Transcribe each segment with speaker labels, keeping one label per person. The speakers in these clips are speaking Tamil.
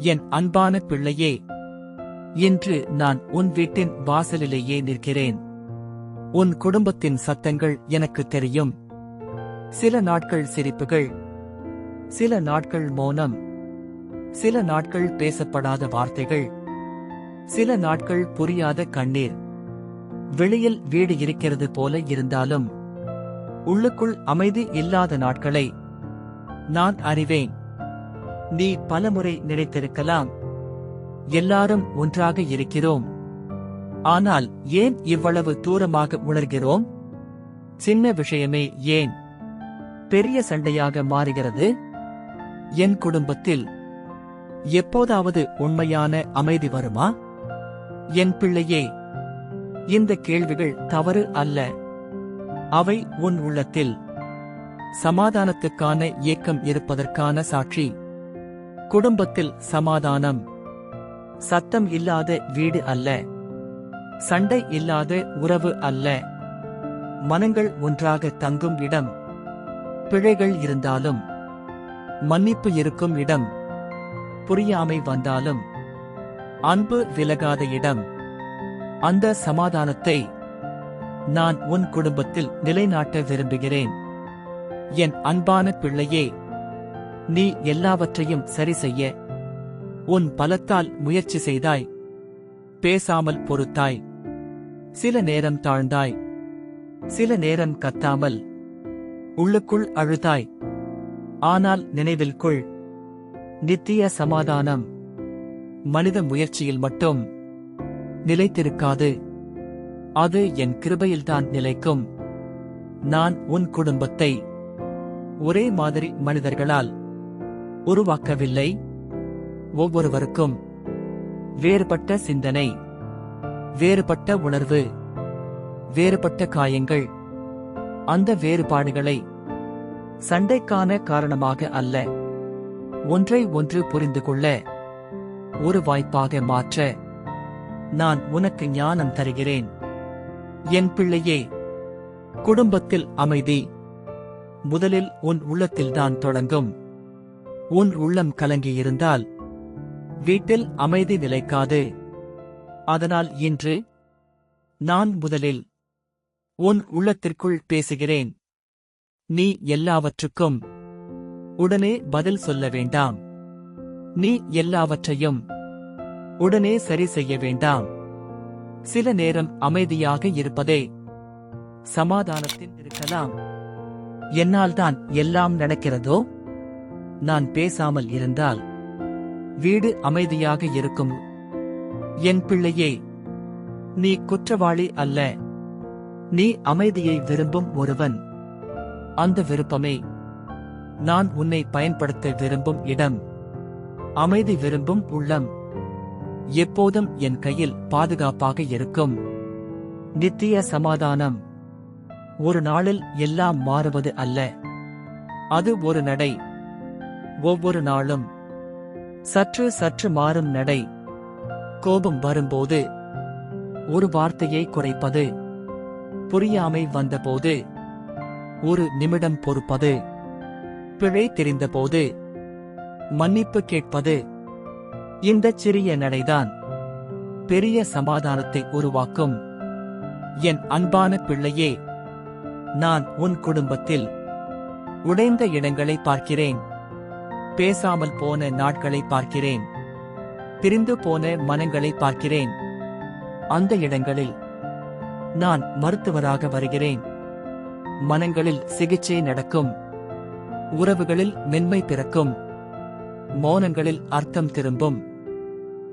Speaker 1: என் அன்பான பிள்ளையே இன்று நான் உன் வீட்டின் வாசலிலேயே நிற்கிறேன். உன் குடும்பத்தின் சத்தங்கள் எனக்கு தெரியும். சில நாட்கள் சிரிப்புகள் சில நாட்கள் மௌனம் சில நாட்கள் பேசப்படாத வார்த்தைகள் சில நாட்கள் புரியாத கண்ணீர். வெளியில் வீடு இருக்கிறது போல இருந்தாலும் உள்ளுக்குள் அமைதி இல்லாத நாட்களை நான் அறிவேன். நீ பலமுறை நினைத்திருக்கலாம். எல்லாரும் ஒன்றாக இருக்கிறோம். ஆனால் ஏன் இவ்வளவு தூரமாக உணர்கிறோம்? சின்ன விஷயமே ஏன்? பெரிய சண்டையாக மாறுகிறது? என் குடும்பத்தில் எப்போதாவது உண்மையான அமைதி வருமா? என் பிள்ளையே இந்த கேள்விகள் தவறு அல்ல. அவை உன் உள்ளத்தில் சமாதானத்துக்கான இயக்கம் இருப்பதற்கான சாட்சி. குடும்பத்தில் சமாதானம். சத்தம் இல்லாத வீடு அல்ல. சண்டை இல்லாத உறவு அல்ல. மனங்கள் ஒன்றாக தங்கும் இடம். பிழைகள் இருந்தாலும். மன்னிப்பு இருக்கும் இடம். புரியாமை வந்தாலும். அன்பு விலகாத இடம். அந்த சமாதானத்தை நான் உன் குடும்பத்தில் நிலைநாட்ட விரும்புகிறேன். என் அன்பான பிள்ளையே நீ எல்லாவற்றையும் சரி செய்ய உன் பலத்தால் முயற்சி செய்தாய். பேசாமல் பொறுத்தாய். சில நேரம் தாழ்ந்தாய். சில நேரம் கத்தாமல். உள்ளுக்குள் அழுதாய். ஆனால் நினைவில் கொள். நித்திய சமாதானம். மனித முயற்சியில் மட்டும் நிலைத்திருக்காது. அது என் கிருபையில்தான் நிலைக்கும். நான் உன் குடும்பத்தை ஒரே மாதிரி மனிதர்களால் உருவாக்கவில்லை. ஒவ்வொருவருக்கும் வேறுபட்ட சிந்தனை வேறுபட்ட உணர்வு வேறுபட்ட காயங்கள். அந்த வேறுபாடுகளை சண்டைக்கான காரணமாக அல்ல. ஒன்றை ஒன்று புரிந்து கொள்ள ஒரு வாய்ப்பாக மாற்ற நான் உனக்கு ஞானம் தருகிறேன். என் பிள்ளையே குடும்பத்தில் அமைதி. முதலில் உன் உள்ளத்தில்தான் தொடங்கும். உன் உள்ளம் கலங்கியிருந்தால் வீட்டில் அமைதி நிலைக்காது. அதனால் இன்று நான் முதலில் உன் உள்ளத்திற்குள் பேசுகிறேன். நீ எல்லாவற்றுக்கும் உடனே பதில் சொல்ல வேண்டாம். நீ எல்லாவற்றையும் உடனே சரி செய்ய வேண்டாம். சில நேரம் அமைதியாக இருப்பதே சமாதானத்தில் இருக்கலாம். என்னால்தான் எல்லாம் நடக்கிறதோ? நான் பேசாமல் இருந்தால் வீடு அமைதியாக இருக்கும். என் பிள்ளையே நீ குற்றவாளி அல்ல. நீ அமைதியை விரும்பும் ஒருவன். அந்த விருப்பமே நான் உன்னை பயன்படுத்த விரும்பும் இடம். அமைதி விரும்பும் உள்ளம். எப்போதும் என் கையில் பாதுகாப்பாக இருக்கும். நித்திய சமாதானம். ஒரு நாளில் எல்லாம் மாறுவது அல்ல. அது ஒரு நடை. ஒவ்வொரு நாளும். சற்று சற்று மாறும் நடை. கோபம் வரும்போது ஒரு வார்த்தையை குறைப்பது. புரியாமை வந்தபோது ஒரு நிமிடம் பொறுப்பது. பிழை தெரிந்தபோது மன்னிப்பு கேட்பது. இந்தச் சிறிய நடைதான். பெரிய சமாதானத்தை உருவாக்கும். என் அன்பான பிள்ளையே நான் உன் குடும்பத்தில் உடைந்த இடங்களை பார்க்கிறேன். பேசாமல் போன நாட்களை பார்க்கிறேன். பிரிந்து போன மனங்களை பார்க்கிறேன். அந்த இடங்களில் நான் மருத்துவராக வருகிறேன். மனங்களில் சிகிச்சை நடக்கும். உறவுகளில் மென்மை பிறக்கும். மௌனங்களில் அர்த்தம் திரும்பும்.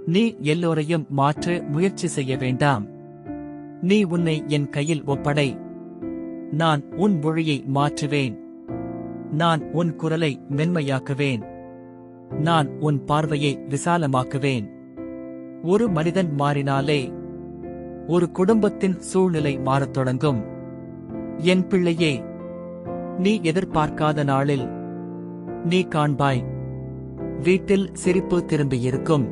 Speaker 1: நீ எல்லோரையும் மாற்ற முயற்சி செய்ய வேண்டாம். நீ உன்னை என் கையில் ஒப்படை. நான் உன் மொழியை மாற்றுவேன். நான் உன் குரலை மென்மையாக்குவேன். நான் உன் பார்வையை விசாலமாக்குவேன். ஒரு மனிதன் மாறினாலே ஒரு குடும்பத்தின் சூழ்நிலை மாறத் தொடங்கும். என் பிள்ளையே நீ எதிர்பார்க்காத நாளில் நீ காண்பாய். வீட்டில் சிரிப்பு திரும்பியிருக்கும்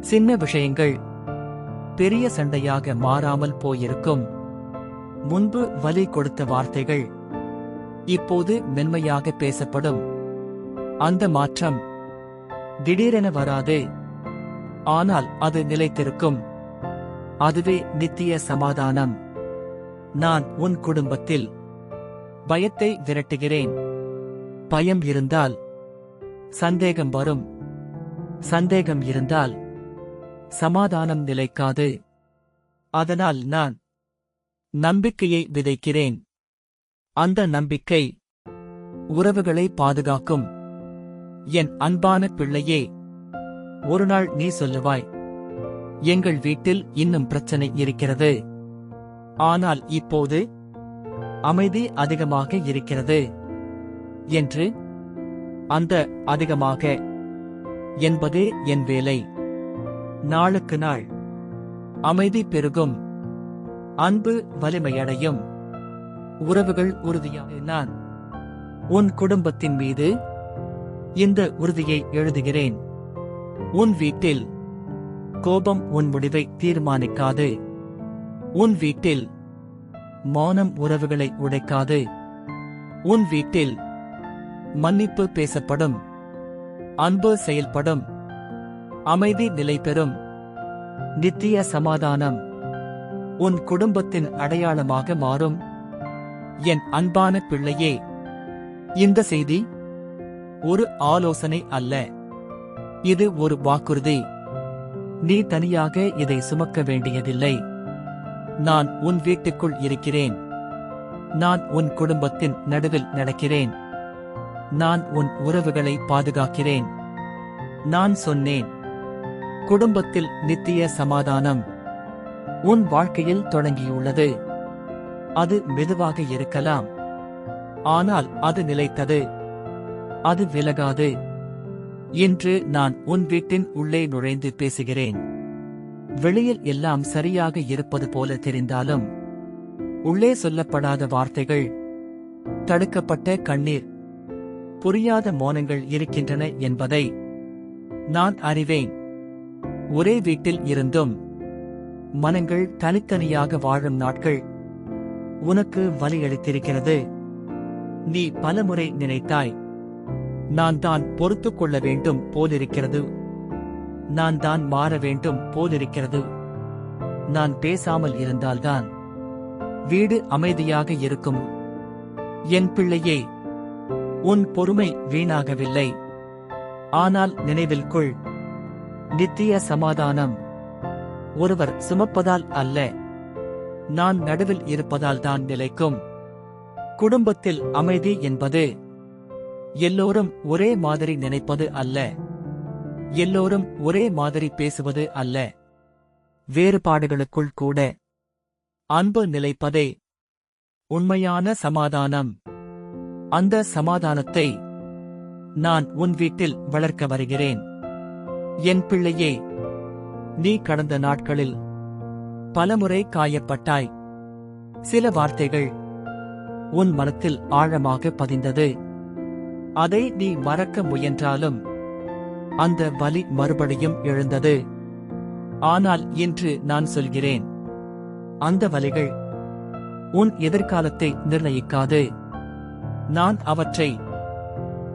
Speaker 1: சின்ன விஷயங்கள் பெரிய சண்டையாக மாறாமல் போயிருக்கும். முன்பு வலி கொடுத்த வார்த்தைகள் இப்போது மென்மையாக பேசப்படும். அந்த மாற்றம் திடீரென வராது. ஆனால் அது நிலைத்திருக்கும். அதுவே நித்திய சமாதானம். நான் உன் குடும்பத்தில் பயத்தை விரட்டுகிறேன். பயம் இருந்தால் சந்தேகம் வரும். சந்தேகம் இருந்தால் சமாதானம் நிலைக்காது. அதனால் நான் நம்பிக்கையை விதைக்கிறேன். அந்த நம்பிக்கை உறவுகளை பாதுகாக்கும். என் அன்பான பிள்ளையே ஒருநாள் நீ சொல்லுவாய் எங்கள் வீட்டில் இன்னும் பிரச்சனை இருக்கிறது. ஆனால் இப்போது அமைதி அதிகமாக இருக்கிறது என்று அந்த அதிகமாக என்பதே என் வேலை. நாளுக்கு நாள் அமைதி பெருகும் அன்பு வலிமையடையும். உறவுகள் உறுதியாக நான் உன் குடும்பத்தின் மீது இந்த உறுதியை எழுதுகிறேன். உன் வீட்டில் கோபம் உன் முடிவை தீர்மானிக்காது. உன் வீட்டில் மௌனம் உறவுகளை உடைக்காது. உன் வீட்டில் மன்னிப்பு பேசப்படும். அன்பு செயல்படும். அமைதி நிலை பெறும். நித்திய சமாதானம் உன் குடும்பத்தின் அடையாளமாக மாறும். என் அன்பான பிள்ளையே இந்த செய்தி ஒரு ஆலோசனை அல்ல. இது ஒரு வாக்குறுதி. நீ தனியாக இதை சுமக்க வேண்டியதில்லை. நான் உன் வீட்டுக்குள் இருக்கிறேன். நான் உன் குடும்பத்தின் நடுவில் நடக்கிறேன். நான் உன் உறவுகளை பாதுகாக்கிறேன். நான் சொன்னேன் குடும்பத்தில் நித்திய சமாதானம் உன் வாழ்க்கையில் தொடங்கியுள்ளது. அது மெதுவாக இருக்கலாம். ஆனால் அது நிலைத்தது. அது விலகாது. இன்று நான் உன் வீட்டின் உள்ளே நுழைந்து பேசுகிறேன். வெளியில் எல்லாம் சரியாக இருப்பது போல தெரிந்தாலும் உள்ளே சொல்லப்படாத வார்த்தைகள் தடுக்கப்பட்ட கண்ணீர் புரியாத மோனங்கள் இருக்கின்றன என்பதை நான் அறிவேன். ஒரே வீட்டில் இருந்தும் மனங்கள் தனித்தனியாக வாழும் நாட்கள் உனக்கு வலியளித்திருக்கிறது நீ பலமுறை நினைத்தாய். நான் தான் பொறுத்துக் கொள்ள வேண்டும் போலிருக்கிறது. நான் தான் மாற வேண்டும் போலிருக்கிறது. நான் பேசாமல் இருந்தால்தான். வீடு அமைதியாக இருக்கும். என் பிள்ளையே உன் பொறுமை வீணாகவில்லை. ஆனால் நினைவில் கொள். நித்திய சமாதானம். ஒருவர் சுமப்பதால் அல்ல. நான் நடுவில் இருப்பதால் தான் நிலைக்கும். குடும்பத்தில் அமைதி என்பது எல்லோரும் ஒரே மாதிரி நினைப்பது அல்ல. எல்லோரும் ஒரே மாதிரி பேசுவது அல்ல. வேறுபாடுகளுக்குள் கூட அன்பு நிலைப்பதே உண்மையான சமாதானம். அந்த சமாதானத்தை நான் உன் வீட்டில் வளர்க்க வருகிறேன். என் பிள்ளையே நீ கடந்த நாட்களில் பலமுறை காயப்பட்டாய். சில வார்த்தைகள் உன் மனத்தில் ஆழமாக பதிந்தது. அதை நீ மறக்க முயன்றாலும் அந்த வலி மறுபடியும் எழுந்தது. ஆனால் இன்று நான் சொல்கிறேன் அந்த வலிகள் உன் எதிர்காலத்தை நிர்ணயிக்காது. நான் அவற்றை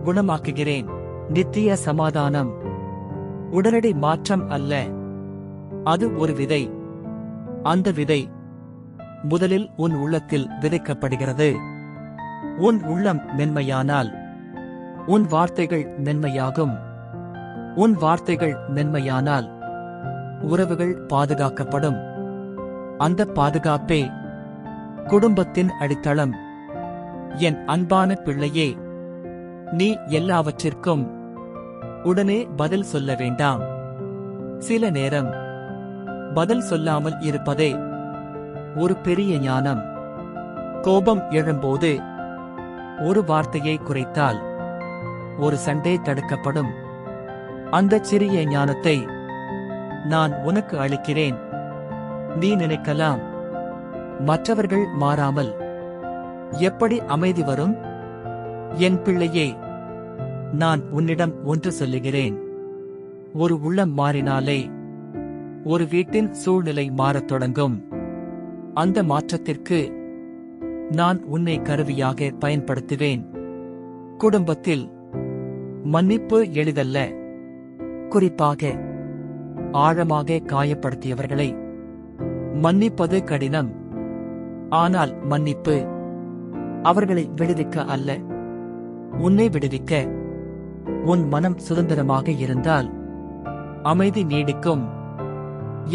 Speaker 1: குணமாக்குகிறேன். நித்திய சமாதானம் உடனடி மாற்றம் அல்ல. அது ஒரு விதை. அந்த விதை முதலில் உன் உள்ளத்தில் விதைக்கப்படுகிறது. உன் உள்ளம் மென்மையானால் உன் வார்த்தைகள் மென்மையாகும். உன் வார்த்தைகள் மென்மையானால் உறவுகள் பாதுகாக்கப்படும். அந்த பாதுகாப்பே குடும்பத்தின் அடித்தளம். என் அன்பான பிள்ளையே நீ எல்லாவற்றிற்கும் உடனே பதில் சொல்ல வேண்டாம். சில நேரம் பதில் சொல்லாமல் இருப்பதே ஒரு பெரிய ஞானம். கோபம் எழும்போது ஒரு வார்த்தையை குறைத்தால் ஒரு சண்டை தடுக்கப்படும். அந்த சிறிய ஞானத்தை நான் உனக்கு அளிக்கிறேன். நீ நினைக்கலாம். மற்றவர்கள் மாறாமல் எப்படி அமைதி வரும்? என் பிள்ளையே நான் உன்னிடம் ஒன்று சொல்லுகிறேன். ஒரு உள்ளம் மாறினாலே ஒரு வீட்டின் சூழ்நிலை மாறத் தொடங்கும். அந்த மாற்றத்திற்கு நான் உன்னை கருவியாக பயன்படுத்துவேன். குடும்பத்தில் மன்னிப்பு எளிதல்ல. குறிப்பாக ஆழமாக காயப்படுத்தியவர்களை மன்னிப்பது கடினம். ஆனால் மன்னிப்பு அவர்களை விடுவிக்க அல்ல. உன்னை விடுவிக்க உன் மனம் சுதந்திரமாக இருந்தால் அமைதி நீடிக்கும்.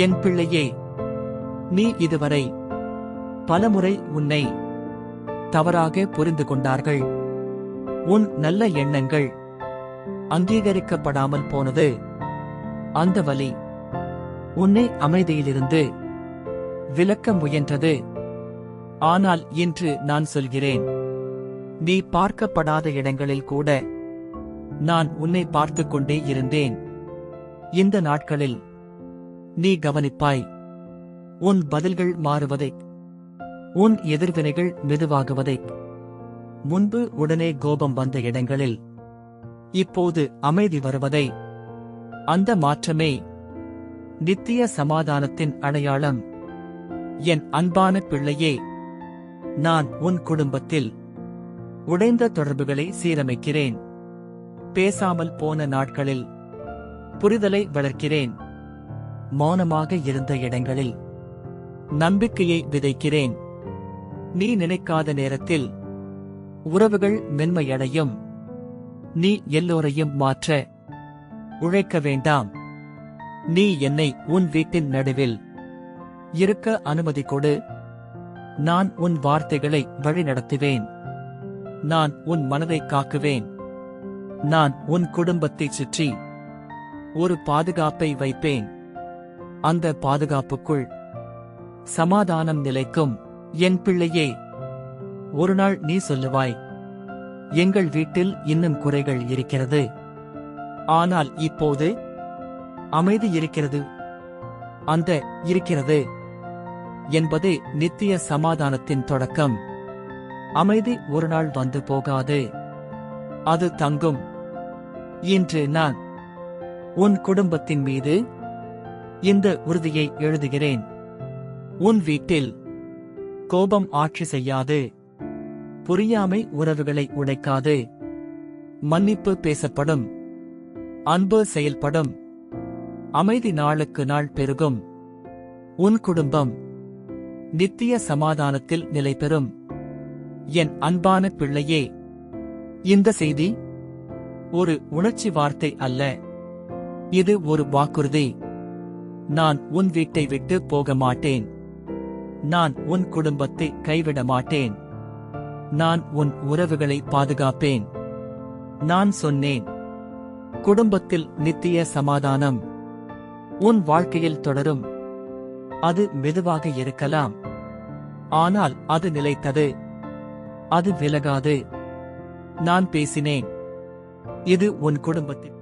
Speaker 1: என் பிள்ளையே நீ இதுவரை பலமுறை உன்னை தவறாக புரிந்து கொண்டார்கள். உன் நல்ல எண்ணங்கள் அங்கீகரிக்கப்படாமல் போனது. அந்த வலி உன்னை அமைதியிலிருந்து விலக்க முயன்றது. ஆனால் இன்று நான் சொல்கிறேன் நீ பார்க்கப்படாத இடங்களில் கூட நான் உன்னை பார்த்து கொண்டே இருந்தேன். இந்த நாட்களில் நீ கவனிப்பாய். உன் பதில்கள் மாறுவதை. உன் எதிர்வினைகள் மெதுவாகுவதை. முன்பு உடனே கோபம் வந்த இடங்களில். இப்போது அமைதி வருவதை. அந்த மாற்றமே. நித்திய சமாதானத்தின் அடையாளம். என் அன்பான பிள்ளையே நான் உன் குடும்பத்தில் உடைந்த தொடர்புகளை சீரமைக்கிறேன். பேசாமல் போன நாட்களில் புரிதலை வளர்க்கிறேன். மௌனமாக இருந்த இடங்களில் நம்பிக்கையை விதைக்கிறேன். நீ நினைக்காத நேரத்தில் உறவுகள் மென்மையடையும். நீ எல்லோரையும் மாற்ற உழைக்க வேண்டாம். நீ என்னை உன் வீட்டின் நடுவில் இருக்க அனுமதி கொடு. நான் உன் வார்த்தைகளை வழிநடத்துவேன். நான் உன் மனதை காக்குவேன். நான் உன் குடும்பத்தைச் சுற்றி ஒரு பாதுகாப்பை வைப்பேன். அந்த பாதுகாப்புக்குள். சமாதானம் நிலைக்கும். என் பிள்ளையே ஒரு நாள் நீ சொல்லுவாய் எங்கள் வீட்டில் இன்னும் குறைகள் இருக்கிறது. ஆனால் இப்போது அமைதி இருக்கிறது. அந்த இருக்கிறது என்பது நித்திய சமாதானத்தின் தொடக்கம். அமைதி ஒரு நாள் வந்து போகாது. அது தங்கும். இன்று நான் உன் குடும்பத்தின் மீது இந்த உறுதியை எழுதுகிறேன். உன் வீட்டில் கோபம் ஆட்சி செய்யாது. புரியாமை உறவுகளை உடைக்காது. மன்னிப்பு பேசப்படும். அன்பு செயல்படும். அமைதி நாளுக்கு நாள் பெருகும். உன் குடும்பம் நித்திய சமாதானத்தில் நிலை பெறும். என் அன்பான பிள்ளையே இந்த செய்தி ஒரு உணர்ச்சி வார்த்தை அல்ல. இது ஒரு வாக்குறுதி. நான் உன் வீட்டை விட்டு போக மாட்டேன் நான் உன் குடும்பத்தை கைவிட மாட்டேன் நான் உன் உறவுகளை பாதுகாப்பேன். நான் சொன்னேன். குடும்பத்தில் நித்திய சமாதானம். உன் வாழ்க்கையில் தொடரும். அது மெதுவாக இருக்கலாம். ஆனால் அது நிலைத்தது. அது விலகாது. நான் பேசினேன். இது உன் குடும்பத்தில்